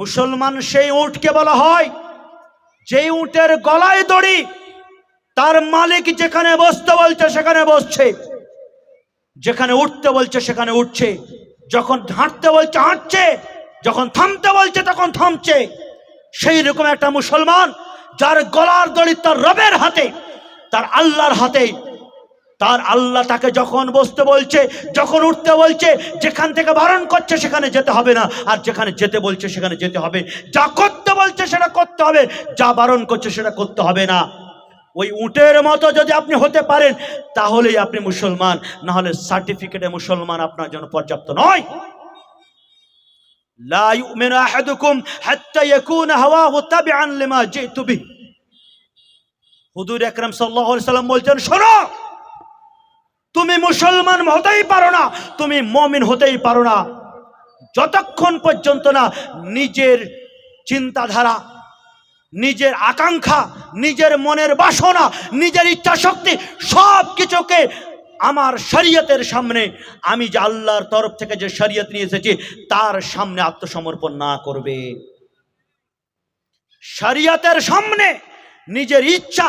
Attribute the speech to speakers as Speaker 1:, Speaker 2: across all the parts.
Speaker 1: মুসলমান সেই উটকে বলা হয়, যেই উটের গলায় দড়ি, তার মালিক যেখানে বসতে বলছে সেখানে বসছে। যেখানে উঠতে বলছে সেখানে উঠছে। যখন হাঁটতে বলছে হাঁটছে, যখন থামতে বলছে তখন থামছে। সেই রকম একটা মুসলমান, যার গলার দড়ি তার রবের হাতে, তার আল্লাহর হাতে তার আল্লাহ তাকে যখন বসতে বলছে, যখন উঠতে বলছে, যেখান থেকে বারণ করছে সেখানে যেতে হবে না। আর যেখানে যেতে বলছে সেখানে যেতে হবে। যা করতে বলছে সেটা করতে হবে। যা বারণ করছে সেটা করতে হবে না। ওই উটের মতো যদি আপনি হতে পারেন, তাহলেই আপনি মুসলমান। না হলে সার্টিফিকেটে মুসলমান আপনার জন্য পর্যাপ্ত নয়। সাল্লাল্লাহু আলাইহি সাল্লাম বলছেন, শোনো! তুমি মুসলমান হতেই পারো না, তুমি মমিন হতেই পারো না। যতক্ষণ পর্যন্ত না নিজের চিন্তাধারা, নিজের আকাঙ্ক্ষা, নিজের মনের বাসনা, নিজের ইচ্ছা শক্তি সব কিছুকে আমার শরীয়তের সামনে, আমি যে আল্লাহর তরফ থেকে যে শরীয়ত নিয়ে এসেছি, তার সামনে আত্মসমর্পণ না করবে। শরীয়তের সামনে নিজের ইচ্ছা,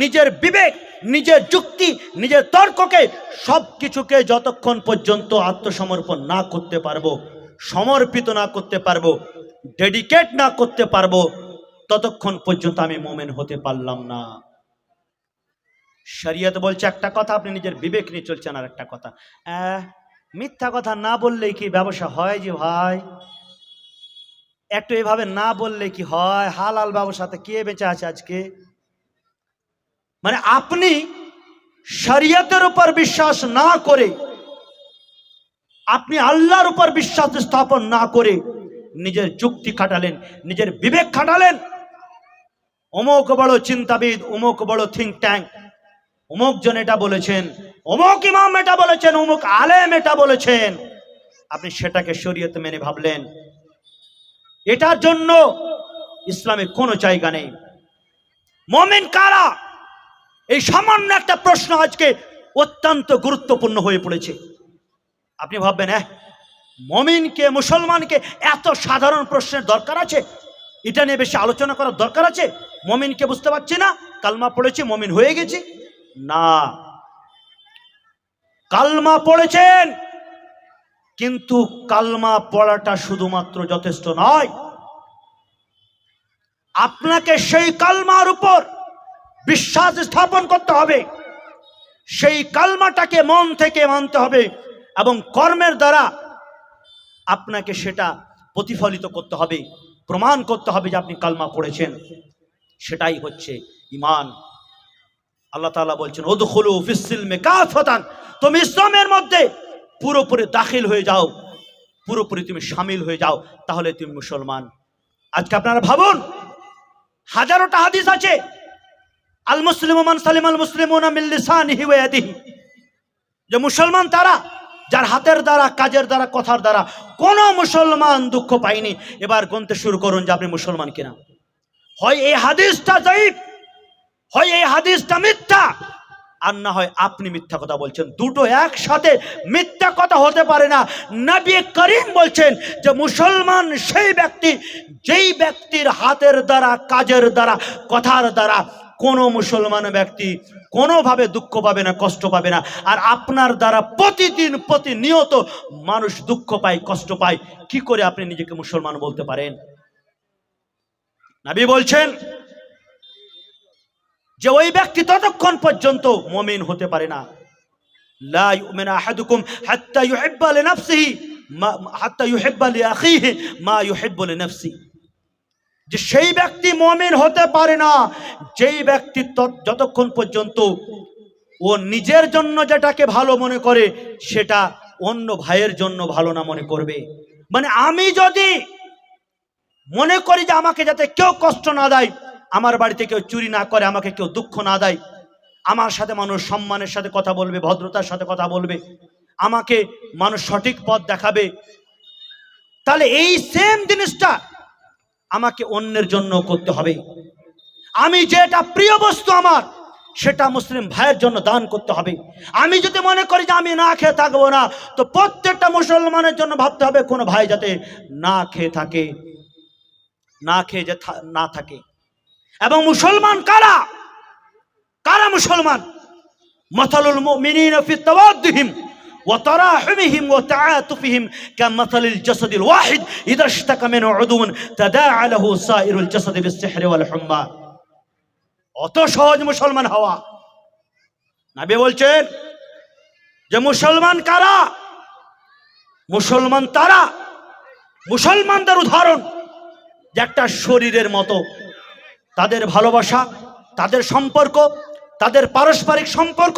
Speaker 1: নিজের বিবেক নিজের যুক্তি, নিজের তর্ককে সব কিছুকে যতক্ষণ পর্যন্ত আত্মসমর্পণ না করতে পারব, সমর্পিত না করতে পারব ডেডিকেট না করতে পারব, ততক্ষণ পর্যন্ত আমি মোমেন হতে পারলাম না। শরিয়ত বলছে একটা কথা, আপনি নিজের বিবেক নিয়ে চলছেন আর একটা কথা মিথ্যা কথা না বললেই কি ব্যবসা হয় যে ভাই? একটু এভাবে না বললে কি হয়? হালাল ব্যবসাতে কে বেঁচে আছে আজকে? মানে আপনি শরিয়তের উপর বিশ্বাস না করে, আপনি আল্লাহর উপর বিশ্বাস স্থাপন না করে নিজের যুক্তি খাটালেন, নিজের বিবেক খাটালেন। অমুক বড় চিন্তাবিদ, অমুক বড় থিঙ্ক ট্যাঙ্ক অমুক জন এটা বলেছেন, অমুক ইমাম এটা বলেছেন, অমুক আলেম এটা বলেছেন। আপনি সেটাকে শরীয়তে মেনে ভাবলেন। এটার জন্য ইসলামে কোনো জায়গা নেই। মমিন কারা? এই সামান্য একটা প্রশ্ন আজকে অত্যন্ত গুরুত্বপূর্ণ হয়ে পড়েছে। আপনি ভাববেন হ্যাঁ মমিনকে, মুসলমানকে এত সাধারণ প্রশ্নের দরকার আছে? এটা নিয়ে বেশি আলোচনা করার দরকার আছে? মমিনকে বুঝতে পারছি না, কালমা পড়েছি, মমিন হয়ে গেছি। না। কালমা পড়েছেন, কিন্তু কালমা পড়াটা শুধুমাত্র যথেষ্ট নয়। আপনাকে সেই কালমার উপর বিশ্বাস স্থাপন করতে হবে। সেই কালমাটাকে মন থেকে মানতে হবে এবং কর্মের দ্বারা আপনাকে সেটা প্রতিফলিত করতে হবে, প্রমাণ করতে হবে যে আপনি কালমা পড়েছেন। সেটাই হচ্ছে ইমান আল্লাহ তাআলা বলছেন ওদখুলু ফিসিলমে কাফাতান। তুমি ইসলামের মধ্যে পুরোপুরি দাখিল হয়ে যাও, পুরোপুরি তুমি সামিল হয়ে যাও, তাহলে তুমি মুসলমান। আজকে আপনারা ভাবুন, হাজারোটা হাদিস আছে আল মুসলিম মান সালিম আল মুসলিমুনা মিন যে মুসলমান তারা, যার হাতের দ্বারা, কাজের দ্বারা, কথার দ্বারা কোনো মুসলমান দুঃখ পায়নি, এবার গুনতে শুরু করুন যে আপনি মুসলমান কিনা। হয় এই হাদিসটা জয়ীফ হয় এই হাদিসটা মিথ্যা, আর না হয় আপনি মিথ্যা কথা বলছেন। দুটো একসাথে মিথ্যা কথা হতে পারে না। নবী করিম বলছেন যে মুসলমান সেই ব্যক্তি, যেই ব্যক্তির হাতের দ্বারা, কাজের দ্বারা, কথার দ্বারা কোনো মুসলমান ব্যক্তি কোনোভাবে দুঃখ পাবে না, কষ্ট পাবে না। আর আপনার দ্বারা প্রতিদিন প্রতিনিয়ত মানুষ দুঃখ পায়, কষ্ট পায়। কি করে আপনি নিজেকে মুসলমান বলতে পারেন? নাবি বলছেন যে ওই ব্যক্তি ততক্ষণ পর্যন্ত মমিন হতে পারে না। লা ইউমিন আহাদুকুম হাত্তা হাত্তা মা যে সেই ব্যক্তি মমিন হতে পারে না, যেই ব্যক্তি যতক্ষণ পর্যন্ত ও নিজের জন্য যেটাকে ভালো মনে করে, সেটা অন্য ভাইয়ের জন্য ভালো না মনে করবে। মানে আমি যদি মনে করি যে আমাকে যাতে কেউ কষ্ট না দেয়, আমার বাড়িতে কেউ চুরি না করে, আমাকে কেউ দুঃখ না দেয়, আমার সাথে মানুষ সম্মানের সাথে কথা বলবে, ভদ্রতার সাথে কথা বলবে, আমাকে মানুষ সঠিক পথ দেখাবে, তাহলে এই সেম জিনিসটা আমাকে অন্যের জন্য করতে হবে। আমি যেটা প্রিয় বস্তু আমার, সেটা মুসলিম ভাইয়ের জন্য দান করতে হবে। আমি যদি মনে করি যে আমি না খেয়ে থাকব না, তো প্রত্যেকটা মুসলমানের জন্য ভাবতে হবে কোনো ভাই যাতে না খেয়ে থাকে, না খেয়ে যে না থাকে। এবং মুসলমান কারা? কারা মুসলমান? মথালুল মুমিনিনা ফি وتراحمهم وتعاطفهم كمثل الجسد الواحد إذا اشتكى منه عضو تداعى له سائر الجسد بالسحر والحمى অত সহজ মুসলমান হওয়া নাবি বলছেন যে মুসলমান কারা মুসলমান তারা মুসলমানদের উদাহরণ যে একটা শরীরের মতো তাদের ভালোবাসা তাদের সম্পর্ক তাদের পারস্পরিক সম্পর্ক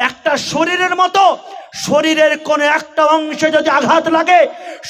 Speaker 1: একটা শরীরের মতো শরীরের কোন একটা অংশে যদি আঘাত লাগে,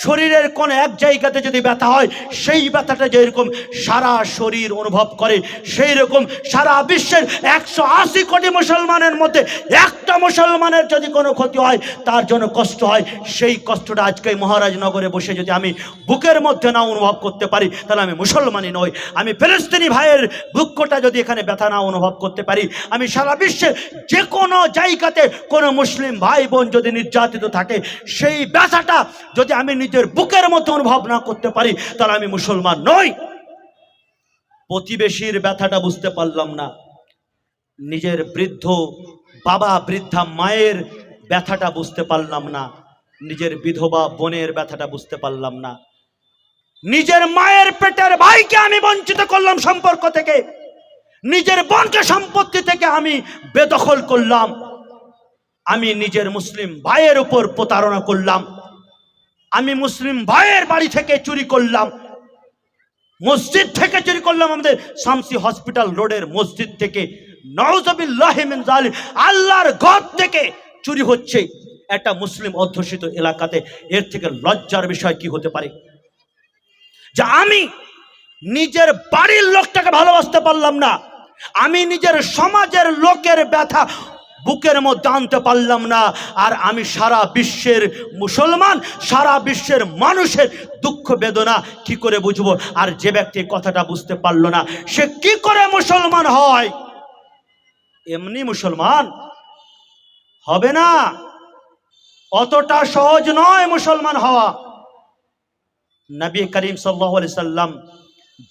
Speaker 1: শরীরের কোন এক জায়গাতে যদি ব্যথা হয়, সেই ব্যথাটা যেরকম সারা শরীর অনুভব করে সেই রকম সারা বিশ্বের একশো আশি কোটি মুসলমানের মধ্যে একটা মুসলমানের যদি কোনো ক্ষতি হয়, তার জন্য কষ্ট হয়। সেই কষ্টটা আজকে মহারাজনগরে বসে যদি আমি বুকের মধ্যে না অনুভব করতে পারি, তাহলে আমি মুসলমানই নই। আমি ফিলিস্তিনি ভাইয়ের বুকটা যদি এখানে ব্যথা না অনুভব করতে পারি, আমি সারা বিশ্বের যে কোনো জায়গাতে কোনো মুসলিম ভাই বোন যদি নির্যাতিত থাকে, সেই ব্যথাটা যদি আমি নিজের বুকের মধ্যে অনুভব না করতে পারি, তাহলে আমি মুসলমান নই। প্রতিবেশীর ব্যথাটা বুঝতে পারলাম না। নিজের বৃদ্ধ বাবা, বৃদ্ধা মায়ের ব্যথাটা বুঝতে পারলাম না। নিজের বিধবা বোনের ব্যথাটা বুঝতে পারলাম না। নিজের মায়ের পেটের ভাইকে আমি বঞ্চিত করলাম সম্পর্ক থেকে। নিজের বোনকে সম্পত্তি থেকে আমি বেদখল করলাম। আমি নিজের মুসলিম ভাইয়ের উপর প্রতারণা করলাম। আমি মুসলিম ভাইয়ের বাড়ি থেকে চুরি করলাম। মসজিদ থেকে চুরি করলাম আমাদের শামসি হসপিটাল রোডের মসজিদ থেকে। নওয়াজবিল্লাহ মিন জালিম আল্লাহর ঘর থেকে চুরি হচ্ছে একটা মুসলিম অধ্যুষিত এলাকাতে। এর থেকে লজ্জার বিষয় কি হতে পারে? যে আমি নিজের বাড়ির লোকটাকে ভালোবাসতে পারলাম না। আমি নিজের সমাজের লোকের ব্যথা বুকের মধ্যে আনতে পারলাম না। আর আমি সারা বিশ্বের মুসলমান, সারা বিশ্বের মানুষের দুঃখ বেদনা কি করে বুঝব? আর যে ব্যক্তি কথাটা বুঝতে পারল না, সে কি করে মুসলমান হয়? এমনি মুসলমান হবে না। অতটা সহজ নয় মুসলমান হওয়া। নবী করিম সাল্লাহ সাল্লাম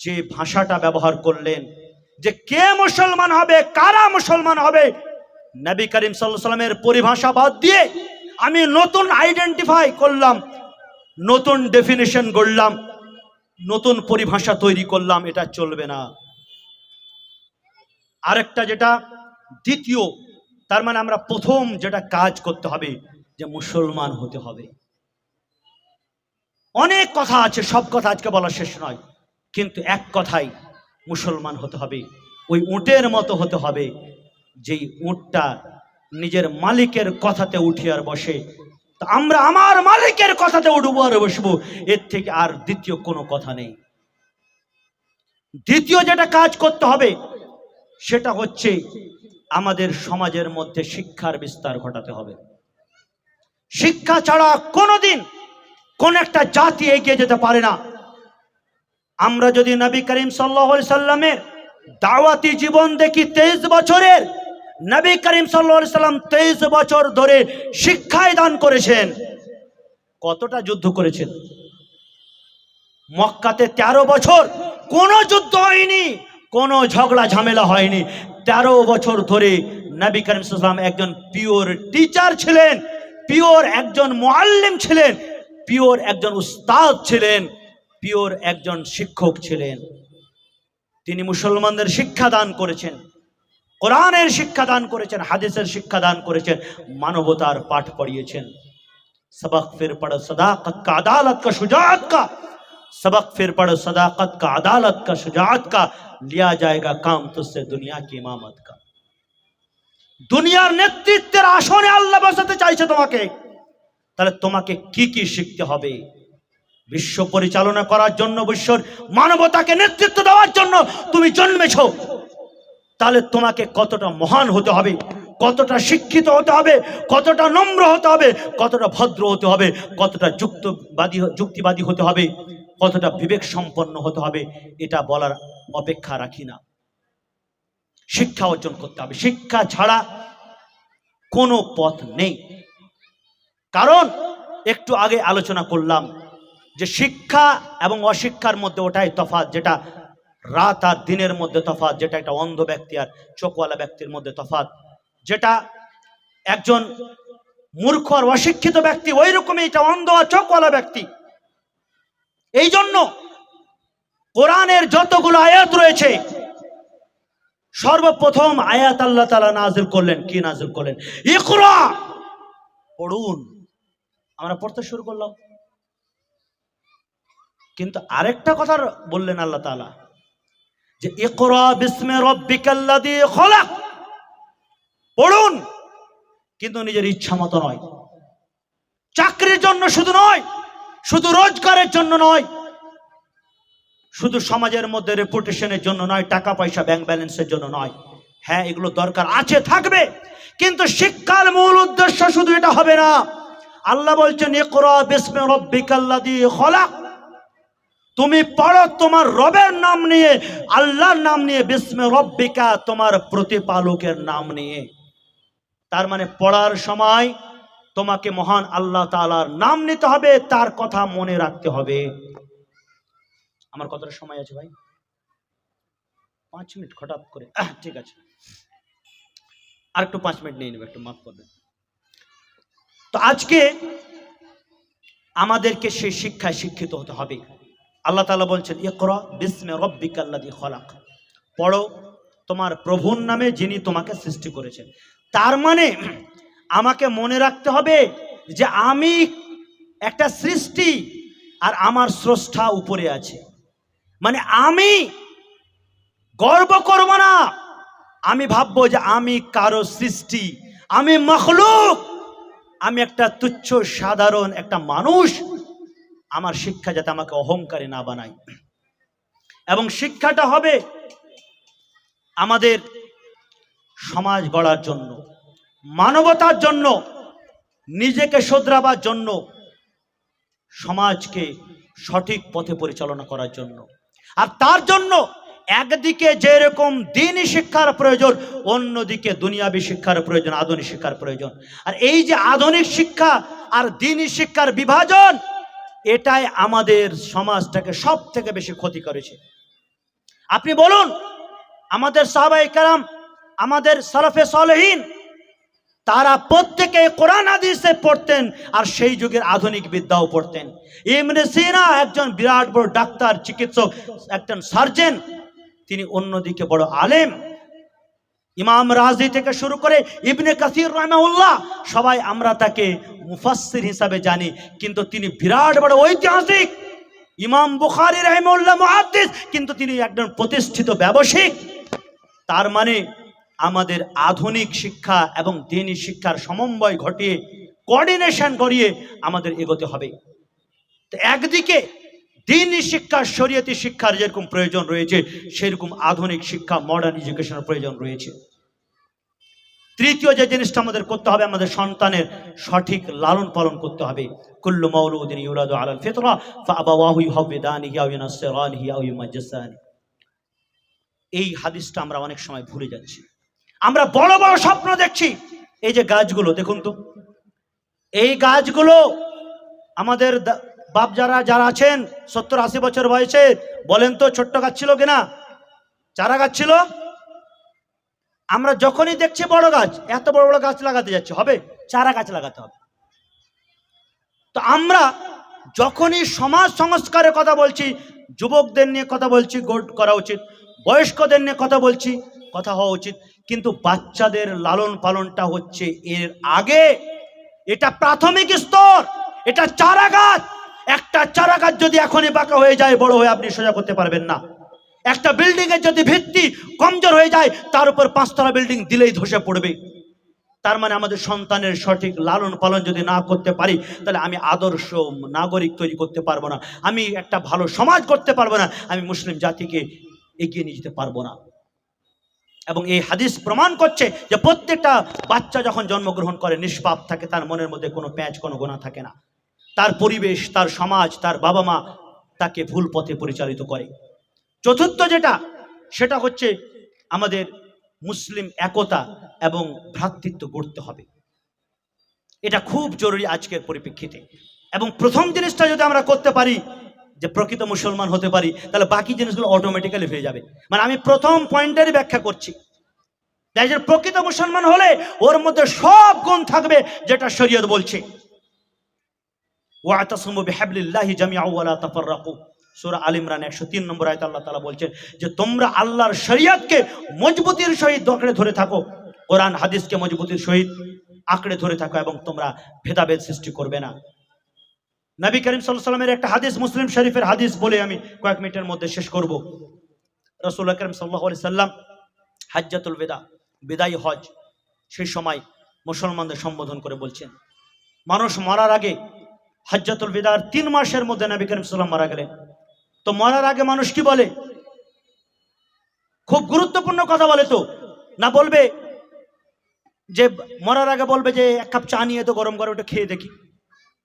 Speaker 1: যে ভাষাটা ব্যবহার করলেন, যে কে মুসলমান হবে, কারা মুসলমান হবে নবী করিম সাল্লামের পরিভাষা বাদ দিয়ে আমি নতুন আইডেন্টিফাই করলাম, নতুন ডেফিনেশন গড়লাম, নতুন পরিভাষা তৈরি করলাম, এটা চলবে না। আরেকটা যেটা, দ্বিতীয়, তার মানে আমরা প্রথম যেটা কাজ করতে হবে, যে মুসলমান হতে হবে। অনেক কথা আছে, সব কথা আজকে বলা শেষ নয়, কিন্তু এক কথাই, মুসলমান হতে হবে। ওই উটের মতো হতে হবে যেই উটটা নিজের মালিকের কথাতে উঠে আর বসে, তা আমরা আমার মালিকের কথাতে উঠবো আর বসবো, এর থেকে আর দ্বিতীয় কোনো কথা নেই। দ্বিতীয় যেটা কাজ করতে হবে, সেটা হচ্ছে আমাদের সমাজের মধ্যে শিক্ষার বিস্তার ঘটাতে হবে। শিক্ষা ছাড়া কোনোদিন কোন একটা জাতি এগিয়ে যেতে পারে না। আমরা যদি নবী করিম সাল্লাহ সাল্লামের দাওয়াতি জীবন দেখি তেইশ বছরের নবী করিম সাল্লাহ সাল্লাম তেইশ বছর ধরে শিক্ষায় দান করেছেন। কতটা যুদ্ধ করেছেন? মক্কাতে তেরো বছর কোনো যুদ্ধ হয়নি, কোনো ঝগড়া ঝামেলা হয়নি। তেরো বছর ধরে নবী করিম সাল্লাম একজন পিওর টিচার ছিলেন, পিওর একজন মোয়াল্লিম ছিলেন, পিওর একজন উস্তাদ ছিলেন, পিওর একজন শিক্ষক ছিলেন। তিনি মুসলমানদের শিক্ষা দান করেছেন। কোরআনের শিক্ষা দান করেছেন হাদিসের শিক্ষা দান করেছেন মানবতার পাঠ পড়িয়েছেন सबक फिर पढ़ो सदाकत का अदालत का शुजात का सबक फिर पढ़ो सदाकत का अदालत का शुजात का लिया जाएगा काम तुझसे दुनिया की इमामत का দুনিয়ার নেতৃত্বের আসনে আল্লাহ বসাতে চাইছে তোমাকে তাহলে তোমাকে কি কি শিখতে হবে বিশ্ব পরিচালনা করার জন্য বিশ্বর মানবতাকে নেতৃত্ব দেওয়ার জন্য তুমি জন্মেছ তাহলে তোমাকে কতটা মহান হতে হবে, কতটা শিক্ষিত হতে হবে, কতটা নম্র হতে হবে, কতটা ভদ্র হতে হবে, কতটা যুক্তবাদী, যুক্তিবাদী হতে হবে, কতটা বিবেক সম্পন্ন হতে হবে, এটা বলার অপেক্ষা রাখি না। শিক্ষা অর্জন করতে হবে। শিক্ষা ছাড়া কোনো পথ নেই। কারণ একটু আগে আলোচনা করলাম যে শিক্ষা এবং অশিক্ষার মধ্যে ওটাই তফাৎ যেটা রাত আর দিনের মধ্যে তফাৎ, যেটা একটা অন্ধ ব্যক্তি আর চোখওয়ালা ব্যক্তির মধ্যে তফাৎ, যেটা একজন মূর্খ আর অশিক্ষিত ব্যক্তি ওই রকমই এটা অন্ধ আর চোখওয়ালা ব্যক্তি। এই জন্য কোরআনের যতগুলো আয়াত রয়েছে, সর্বপ্রথম আয়াত আল্লাহ তালা নাজিল করলেন, কি নাজিল করলেন? ইকরা, পড়ুন। আমরা পড়তে শুরু করলাম। কিন্তু আরেকটা কথা বললেন আল্লাহ তালা যে ইকরা বিসমে রব্বিকাল্লাযী খলাক। পড়ুন, কিন্তু নিজের ইচ্ছা মতো নয়। চাকরির জন্য শুধু নয়, শুধু রোজগারের জন্য নয়, শুধু সমাজের মধ্যে রেপুটেশনের জন্য নয় টাকা পয়সা ব্যাংক ব্যালেন্সের জন্য নয়। হ্যাঁ এগুলো দরকার আছে, থাকবে, কিন্তু শিক্ষার মূল উদ্দেশ্য শুধু এটা হবে না। আল্লাহ বলছেন, ইকরা বিসমে রব্বিকাল্লাযী খলাক। তুমি পড়ো তোমার রবের নাম নিয়ে, আল্লাহর নাম নিয়ে, বিসমে রব্বিকা তোমার প্রতিপালকের নাম নিয়ে। তার মানে পড়ার সময় তোমাকে মহান আল্লাহ তাআলার নাম নিতে হবে, তার কথা মনে রাখতে হবে। আমার কতটা সময় আছে ভাই? পাঁচ মিনিট হঠাৎ করে। ঠিক আছে। আর একটু পাঁচ মিনিট নিয়ে নেবে, একটু মাফ করবে। তো আজকে আমাদেরকে সেই শিক্ষায় শিক্ষিত হতে হবে। আল্লাহ তাআলা বলছেন, ইকরা বিসমে রব্বিকাল্লাযী খলাক। পড়ো, তোমার প্রভুর নামে যিনি তোমাকে সৃষ্টি করেছেন। তার মানে আমাকে মনে রাখতে হবে যে আমি একটা সৃষ্টি আর আমার স্রষ্টা উপরে আছে। মানে আমি গর্ব করব না। আমি ভাববো যে আমি কারও সৃষ্টি, আমি মখলুক, আমি একটা তুচ্ছ, সাধারণ একটা মানুষ আমার শিক্ষা যাতে আমাকে অহংকারী না বানায়। এবং শিক্ষাটা হবে আমাদের সমাজ গড়ার জন্য, মানবতার জন্য, নিজেকে শোধরাবার জন্য, সমাজকে সঠিক পথে পরিচালনা করার জন্য। আর তার জন্য একদিকে যেরকম দিনই শিক্ষার প্রয়োজন, অন্যদিকে দুনিয়াবী শিক্ষার প্রয়োজন, আধুনিক শিক্ষার প্রয়োজন। আর এই যে আধুনিক শিক্ষা আর দিনই শিক্ষার বিভাজন এটাই আমাদের সমাজটাকে সব থেকে বেশি ক্ষতি করেছে। আপনি বলুন, আমাদের সাহাবাই কারাম, আমাদের সালাফে সলহীন, তারা প্রত্যেকে কোরআন আদিসে পড়তেন আর সেই যুগের আধুনিক বিদ্যাও পড়তেন। ইমনে সিনা একজন বিরাট বড় ডাক্তার, চিকিৎসক, একজন সার্জেন, তিনি অন্যদিকে বড় আলেম। ইমাম রাজি থেকে শুরু করে ইবনে কাসির রহমাউল্লাহ সবাই আমরা তাকে মুফাসসির হিসাবে জানি, কিন্তু তিনি বিরাট বড় ঐতিহাসিক। ইমাম বুখারী রহমাউল্লাহ মুহাদ্দিস, কিন্তু তিনি একজন প্রতিষ্ঠিত ব্যবসায়িক। তার মানে আমাদের আধুনিক শিক্ষা এবং দিনী শিক্ষার সমন্বয় ঘটিয়ে কোঅর্ডিনেশন করিয়ে আমাদের এগোতে হবে। তো একদিকে দিনী শিক্ষা, শরীয়তি শিক্ষার যেরকম প্রয়োজন রয়েছে, সেরকম আধুনিক শিক্ষা মডার্ন এডুকেশনের প্রয়োজন রয়েছে। তৃতীয় যে জিনিসটা আমাদের করতে হবে, আমাদের সন্তানের সঠিক লালন পালন করতে হবে। কুল্লু মাউলুদিন ইউলাদু আলাল ফিতরা, ফাআবাওয়াহু ইউহাবিদানিহি আও ইউনাসসিরানিহি আও ইউমাজ্জিসানি। এই হাদিসটা আমরা অনেক সময় ভুলে যাচ্ছি। আমরা বড় বড় স্বপ্ন দেখছি। এই যে গাছগুলো, দেখুন তো। এই গাছগুলো আমাদের বাপ যারা যারা আছেন, সত্তর আশি বছর বয়সে, বলেন তো ছোট্ট গাছ ছিল কিনা? চারা গাছ ছিল আমরা যখনই দেখছি বড় গাছ, এত বড় বড় গাছ লাগাতে যাচ্ছে, হবে? চারা গাছ লাগাতে হবে। তো আমরা যখনই সমাজ সংস্কারের কথা বলছি, যুবকদের নিয়ে কথা বলছি গোট করা উচিত। বয়স্কদের নিয়ে কথা বলছি, কথা হওয়া উচিত। কিন্তু বাচ্চাদের লালন পালনটা হচ্ছে এর আগে। এটা প্রাথমিক স্তর, এটা চারা গাছ। একটা চারা গাছ যদি এখনই বাঁকা হয়ে যায়, বড় হয়ে আপনি সোজা করতে পারবেন না। একটা বিল্ডিং এর যদি ভিত্তি কমজোর হয়ে যায়, তার উপর পাঁচতলা বিল্ডিং দিলেই ধসে পড়বে। তার মানে আমাদের সন্তানের সঠিক লালন পালন যদি না করতে পারি, তাহলে আমি আদর্শ নাগরিক তৈরি করতে পারব না। আমি একটা ভালো সমাজ করতে পারব না। আমি মুসলিম জাতিকে এগিয়ে নিয়ে যেতে পারব না। এবং এই হাদিস প্রমাণ করছে যে প্রত্যেকটা বাচ্চা যখন জন্মগ্রহণ করে, নিষ্পাপ থাকে, তার মনের মধ্যে কোনো প্যাঁচ, কোনো গোনা থাকে না। তার পরিবেশ, তার সমাজ, তার বাবা মা তাকে ভুল পথে পরিচালিত করে। চতুর্থ যেটা, সেটা হচ্ছে আমাদের মুসলিম একতা এবং ভ্রাতৃত্ব গড়তে হবে। এটা খুব জরুরি আজকের পরিপ্রেক্ষিতে। এবং প্রথম জিনিসটা যদি আমরা করতে পারি, যে প্রকৃত মুসলমান হতে পারি, তাহলে বাকি জিনিসগুলো অটোমেটিক্যালি হয়ে যাবে। মানে আমি প্রথম পয়েন্টেরই ব্যাখ্যা করছি। যে প্রকৃত মুসলমান হলে ওর মধ্যে সব গুণ থাকবে যেটা শরীয়ত বলছে। ওয়াতাসমু বিহাবলিল্লাহি জামিআ ওয়ালা তাফাররাকু। সূরা আল ইমরান 103 নম্বর আয়াতে আল্লাহ তাআলা বলছেন যে, তোমরা আল্লাহর শরীয়তকে মজবুতির সহিত আঁকড়ে ধরে থাকো। কোরআন, হাদিসকে মজবুতির সহিত আঁকড়ে ধরে থাকো এবং তোমরা ভেদাভেদ সৃষ্টি করবে না। নবী করিম সাল্লামের একটা হাদিস, মুসলিম শরীফের হাদিস বলে আমি কয়েক মিনিটের মধ্যে শেষ করব। রাসূলুল্লাহ করিম সাল্লাল্লাহু আলাইহি সাল্লাম হাজ্জাতুল বিদা, বিদায়ী হজ, সেই সময় মুসলমানদের সম্বোধন করে বলছেন, মানুষ মরার আগে হজ্জাতুল বিদার তিন মাসের মধ্যে নবী করিম সাল্লাম মারা গেলেন। তো মরার আগে মানুষ কি বলে? খুব গুরুত্বপূর্ণ কথা বলে তো। না বলবে যে, মরার আগে বলবে যে, এক কাপ চা নিয়ে তো গরম করে ওটা খেয়ে দেখি।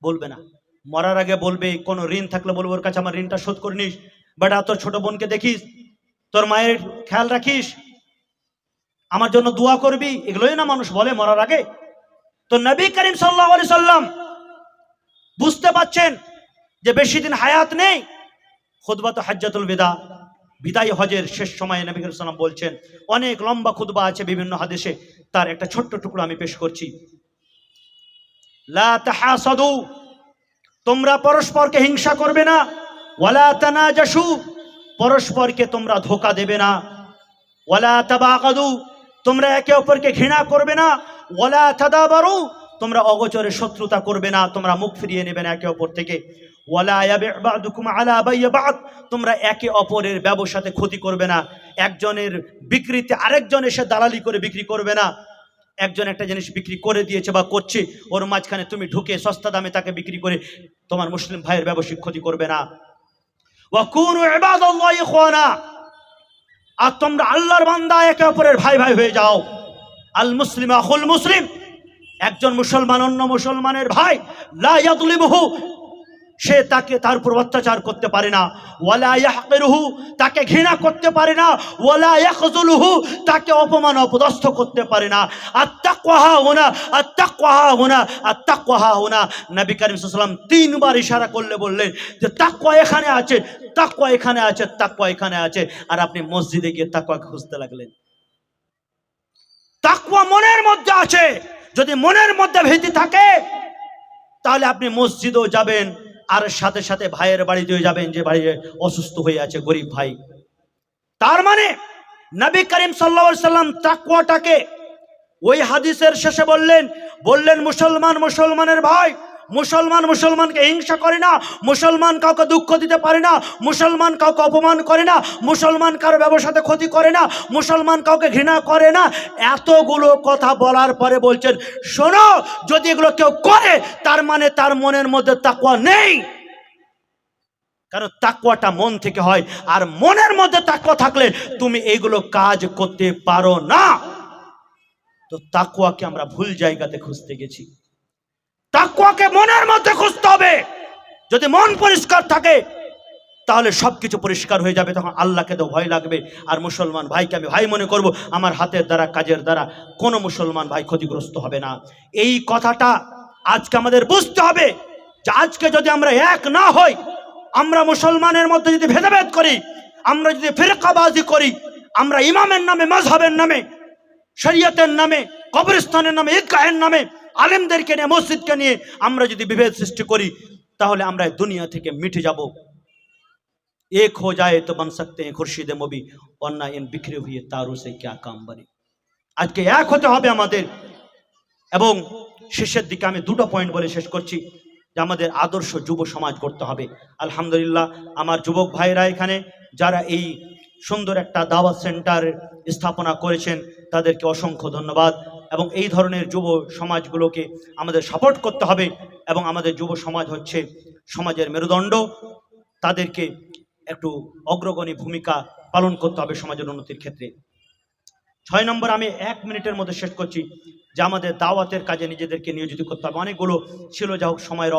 Speaker 1: বলবে না। মরার আগে বলবে, কোনো ঋণ থাকলে বলব, ওর কাছে আমার ঋণটা শোধ করে নিস। বেটা, তোর ছোট বোনকে দেখিস, তোর মায়ের খেয়াল রাখিস। আমার জন্য দোয়া করবি। এগুলোই না মানুষ বলে মরার আগে। তো নবী করিম সাল্লাহ আলি সাল্লাম বুঝতে পাচ্ছেন যে বেশি দিন হায়াত নেই? খুদবা তো হাজ্জাতুল বিদা। বিদায় হজের শেষ সময়ে নবী সাল্লাম বলছেন, অনেক লম্বা খুদবা আছে বিভিন্ন হাদিসে, তার একটা ছোট্ট টুকরো আমি পেশ করছি। লা তাহাসাদু, তোমরা পরস্পরকে হিংসা করবে না। ওয়ালা তানাজাসু, পরস্পরকে তোমরা ধোকা দেবে না। ওয়ালা তাবাকাদু তোমরা একে অপরকে ঘৃণা করবে না। ওয়ালা তাদাবারু তোমরা অগোচরে শত্রুতা করবে না, তোমরা মুখ ফিরিয়ে নেবে না একে অপর থেকে। তোমরা একে অপরের ব্যবসাতে ক্ষতি করবে না। একজনের বিক্রিতে আরেকজন এসে দালালি করে বিক্রি করবে না। একজন একটা জিনিস বিক্রি করে দিয়েছে বা করছে, ওর মাঝখানে তুমি ঢুকে সস্তা দামে তাকে বিক্রি করে তোমার মুসলিম ভাইয়ের ব্যবসায়িক ক্ষতি করবে না। আর তোমরা আল্লাহর বান্দা একে অপরের ভাই ভাই হয়ে যাও। আল মুসলিম আহুল মুসলিম একজন মুসলমান অন্য মুসলমানের ভাই, লা ইয়াদলিমহু সে তাকে তার উপর অত্যাচার করতে পারে না। ওয়ালা ইয়াহকিরুহু, তাকে ঘৃণা করতে পারে না। ওয়ালা ইয়াখজুলুহু, তাকে অপমান অপদস্থ করতে পারে না। আত্তাকওয়াহা হুনা আত্তাকওয়াহা হুনা আত্তাকওয়াহা হুনা। নবী করিম তিনবার ইশারা করলে বললেন যে, তাকওয়া এখানে আছে, তাকওয়া এখানে আছে, তাকওয়া এখানে আছে। আর আপনি মসজিদে গিয়ে তাকওয়া খুঁজতে লাগলেন। তাকওয়া মনের মধ্যে আছে। যদি মনের মধ্যে ভীতি থাকে, তাহলে আপনি মসজিদেও যাবেন, আর সাথে সাথে ভাইয়ের বাড়িতেও যাবেন, যে বাড়ি অসুস্থ হয়ে আছে, গরিব ভাই। তার মানে নবী করিম সাল্লা সাল্লাম তাকুয়াটাকে ওই হাদিসের শেষে বললেন বললেন, মুসলমান, মুসলমানের ভাই মুসলমান মুসলমানকে হিংসা করে না, মুসলমান কাউকে দুঃখ দিতে পারে না, মুসলমান কাউকে অপমান করে না, মুসলমান কারও ব্যবসাতে ক্ষতি করে না, মুসলমান কাউকে ঘৃণা করে না। এতগুলো কথা বলার পরে বলছেন, শোনো, যদি এগুলো কেউ করে, তার মানে তার মনের মধ্যে তাকুয়া নেই। কারণ তাকুয়াটা মন থেকে হয়, আর মনের মধ্যে তাকুয়া থাকলে তুমি এইগুলো কাজ করতে পারো না। তো তাকুয়াকে আমরা ভুল জায়গাতে খুঁজতে গেছি। তাকুয়াকে মনের মধ্যে খুঁজতে হবে। যদি মন পরিষ্কার থাকে, তাহলে সব কিছু পরিষ্কার হয়ে যাবে। তখন আল্লাহকে তো ভয় লাগবে। আর মুসলমান ভাইকে আমি ভাই মনে করব, আমার হাতের দ্বারা, কাজের দ্বারা কোনো মুসলমান ভাই ক্ষতিগ্রস্ত হবে না। এই কথাটা আজকে আমাদের বুঝতে হবে যে আজকে যদি আমরা এক না হই, আমরা মুসলমানের মধ্যে যদি ভেদাভেদ করি, আমরা যদি ফেরকাবাজি করি, আমরা ইমামের নামে মজহবের নামে, শরীয়তের নামে, কবরস্থানের নামে, ঈদগাহের নামে আলেমদেরকে নিয়ে, মসজিদকে নিয়ে আমরা যদি বিভেদ সৃষ্টি করি, তাহলে আমরা দুনিয়া থেকে মিটে যাব। এক হো যায় তো বান সকতে হ্যাঁ খুরশিদ মবি অন্যা ইন বিক্রি হয়ে তারও সে ক্যা কাম বাড়ি আজকে এক হতে হবে আমাদের। এবং শেষের দিকে আমি দুটো পয়েন্ট বলে শেষ করছি, যে আমাদের আদর্শ যুব সমাজ করতে হবে। আলহামদুলিল্লাহ, আমার যুবক ভাইরা এখানে, যারা এই সুন্দর একটা দাওয়া সেন্টার স্থাপনা করেছেন, তাদেরকে অসংখ্য ধন্যবাদ। এবং এই ধরনের যুব সমাজগুলোকে আমাদের সাপোর্ট করতে হবে এবং আমাদের যুব সমাজ হচ্ছে সমাজের মেরুদণ্ড। তাদেরকে একটু অগ্রগণী ভূমিকা পালন করতে হবে সমাজের উন্নতির ক্ষেত্রে। ছয় নম্বর আমি এক মিনিটের মধ্যে শেষ করছি, যে আমাদের দাওয়াতের কাজে নিজেদেরকে নিয়োজিত করতে হবে। অনেকগুলো ছিল, যা হোক সময়ের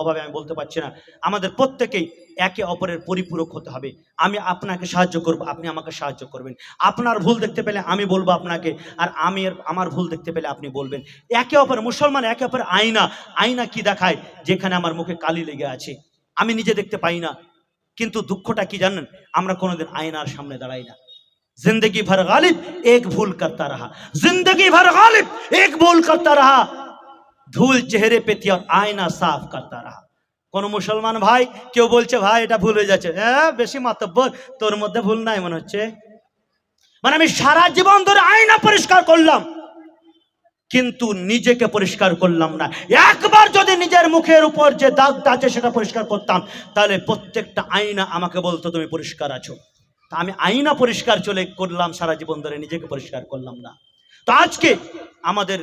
Speaker 1: অভাবে আমি বলতে পারছি না। আমাদের প্রত্যেকেই একে অপরের পরিপূরক হতে হবে। আমি আপনাকে সাহায্য করব, আপনি আমাকে সাহায্য করবেন। আপনার ভুল দেখতে পেলে আমি বলব আপনাকে, আর আমি আমার ভুল দেখতে পেলে আপনি বলবেন। একে অপর, মুসলমান একে অপরের আয়না আয়না কি দেখায়? যেখানে আমার মুখে কালি লেগে আছে। আমি নিজে দেখতে পাই না, কিন্তু দুঃখটা কি জানেন? আমরা কোনোদিন আয়নার সামনে দাঁড়াই না। जिंदगी भर गालिब एक भूल करता रहा जिंदगी भर गालिब एक भूल करता रहा धूल चेहरे पे थी और आईना साफ करता रहा কোন মুসলমান ভাই কেউ বলছে ভাই এটা ভুল হয়ে যাচ্ছে হ্যাঁ বেশি মাতব্বর তোর মধ্যে ভুল নাই মনে হচ্ছে মানে আমি সারা জীবন ধরে আয়না পরিষ্কার করলাম কিন্তু নিজেকে পরিষ্কার করলাম না একবার যদি নিজের মুখের উপর যে দাগটা আছে সেটা পরিষ্কার করতাম তাহলে প্রত্যেকটা আয়না আমাকে বলতো তুমি পরিষ্কার আছো তা আমি আয়না পরিষ্কার চলে করলাম, সারা জীবন ধরে নিজেকে পরিষ্কার করলাম না। তো আজকে আমাদের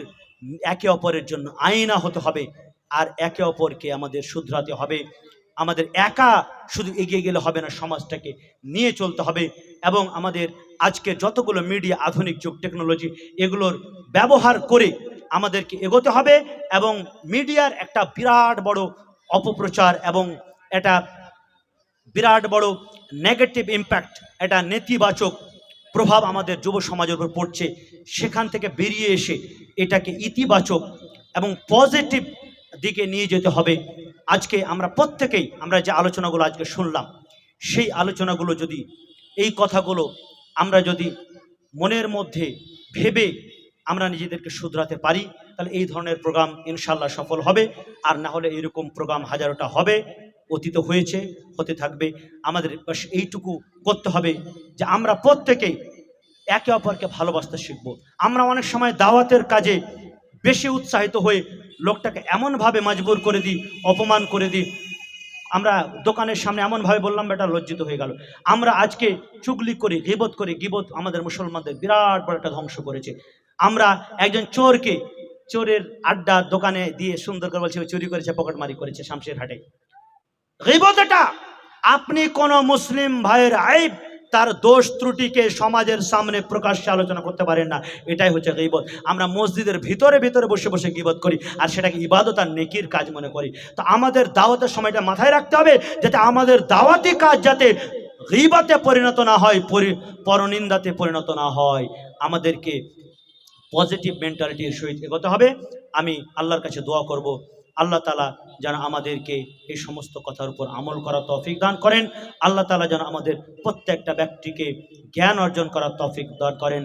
Speaker 1: একে অপরের জন্য আয়না হতে হবে, আর একে অপরকে আমাদের শুধরাতে হবে। আমাদের একা শুধু এগিয়ে গেলে হবে না, সমাজটাকে নিয়ে চলতে হবে এবং আমাদের আজকে যতগুলো মিডিয়া, আধুনিক যুগ, টেকনোলজি, এগুলোর ব্যবহার করে আমাদেরকে এগোতে হবে এবং মিডিয়ার একটা বিরাট বড় অপপ্রচার এবং এটা বিরাট বড় নেগেটিভ ইম্প্যাক্ট এটা নেতিবাচক প্রভাব আমাদের যুব সমাজের উপর পড়ছে। সেখান থেকে বেরিয়ে এসে এটাকে ইতিবাচক এবং পজিটিভ দিকে নিয়ে যেতে হবে। আজকে আমরা প্রত্যেকেই, আমরা যে আলোচনাগুলো আজকে শুনলাম, সেই আলোচনাগুলো যদি, এই কথাগুলো আমরা যদি মনের মধ্যে ভেবে আমরা নিজেদেরকে শুধরাতে পারি, তাহলে এই ধরনের প্রোগ্রাম ইনশাল্লাহ সফল হবে। আর না হলে এরকম প্রোগ্রাম হাজারোটা হবে। অতীত হয়েছে, হতে থাকবে। আমাদের এইটুকু করতে হবে যে আমরা প্রত্যেকেই একে অপরকে ভালোবাসতে শিখব। আমরা অনেক সময় দাওয়াতের কাজে বেশি উৎসাহিত হয়ে লোকটাকে এমনভাবে মজবুর করে দিই, অপমান করে দিই। আমরা দোকানের সামনে এমনভাবে বললাম, বেটা, লজ্জিত হয়ে গেল। আমরা আজকে চুগলি করে, গিবত করে, গিবত আমাদের মুসলমানদের বিরাট বড় একটা ধ্বংস করেছে। আমরা একজন চোরকে চোরের আড্ডা দোকানে দিয়ে সুন্দর করে বলছে চুরি করেছে, পকেটমারি করেছে শামশের হাটে। গিবত এটা আপনি কোন মুসলিম ভাইয়ের আইব, তার দোষ ত্রুটিকে সমাজের সামনে প্রকাশ্যে আলোচনা করতে পারেন না। এটাই হচ্ছে গিবত। আমরা মসজিদের ভিতরে ভিতরে বসে বসে গিবত করি, আর সেটাকে ইবাদত আর নেকির কাজ মনে করি। তো আমাদের দাওয়াতের সময়টা মাথায় রাখতে হবে, যাতে আমাদের দাওয়াতি কাজ যাতে গিবাতে পরিণত না হয়, পরি, পরনিন্দাতে পরিণত না হয়। আমাদেরকে পজিটিভ মেন্টালিটির সহিত এগোতে হবে। আমি আল্লাহর কাছে দোয়া করব। আল্লাহ তালা যেন আমাদেরকে এই সমস্ত কথার উপর আমল করা তৌফিক দান করেন। আল্লাহ তালা যেন আমাদের প্রত্যেকটা ব্যক্তিকে জ্ঞান অর্জন করার তফিক দান করেন।